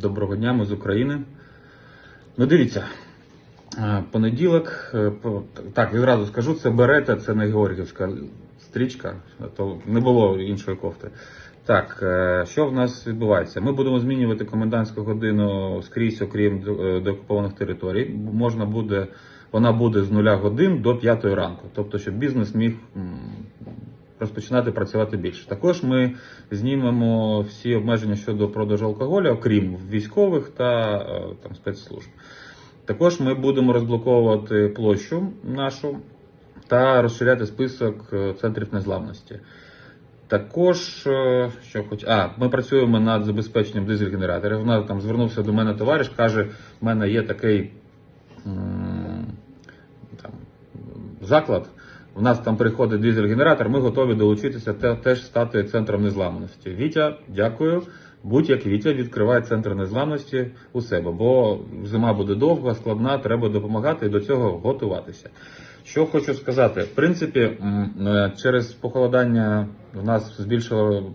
Доброго дня, ми з України. Ну, дивіться, е, понеділок, е, так, відразу скажу, це берета, це не Георгівська стрічка, то не було іншої кофти. Так, е, що в нас відбувається? Ми будемо змінювати комендантську годину скрізь, окрім деокупованих територій. Можна буде, вона буде з нуля годин до п'ятої ранку. Тобто, щоб бізнес міг розпочинати працювати більше. Також ми знімемо всі обмеження щодо продажу алкоголю, окрім військових та е, там спецслужб. Також ми будемо розблоковувати площу нашу та розширяти список е, центрів незламності. Також, е, що хоч, а, ми працюємо над забезпеченням дизель-генераторів. Вона там звернувся до мене товариш, каже: в мене є такий там, заклад. У нас там приходить дизель-генератор, ми готові долучитися те- теж стати центром незламності. Вітя, дякую. Будь як Вітя відкриває центр незламності у себе, бо зима буде довга, складна, треба допомагати і до цього готуватися. Що хочу сказати, в принципі, е, через похолодання в нас збільшило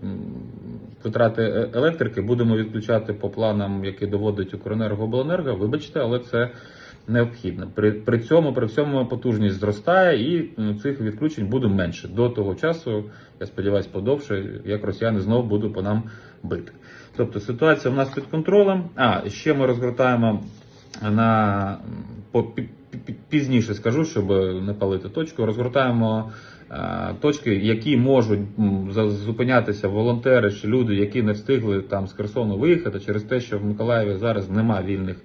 витрати е- електрики. Будемо відключати по планам, які доводить Укренерго обленерго. Вибачте, але це необхідно. При, при цьому, при всьому потужність зростає і цих відключень буде менше. До того часу, я сподіваюся, подовше, як росіяни знову будуть по нам бити. Тобто ситуація в нас під контролем. А ще ми розгортаємо на пізніше скажу, щоб не палити точку. Розгортаємо е, точки, які можуть зупинятися волонтери чи люди, які не встигли там з Херсону виїхати через те, що в Миколаєві зараз немає вільних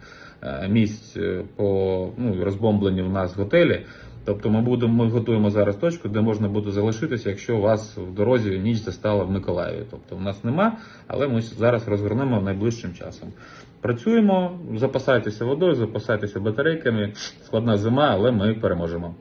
е, місць е, по ну, розбомбленню в нас готелі. Тобто ми будемо ми готуємо зараз точку, де можна буде залишитися, якщо у вас в дорозі ніч застала в Миколаєві. Тобто в нас нема, але ми зараз розгорнемо найближчим часом. Працюємо, запасайтеся водою, запасайтеся батарейками. Складна зима, але ми переможемо.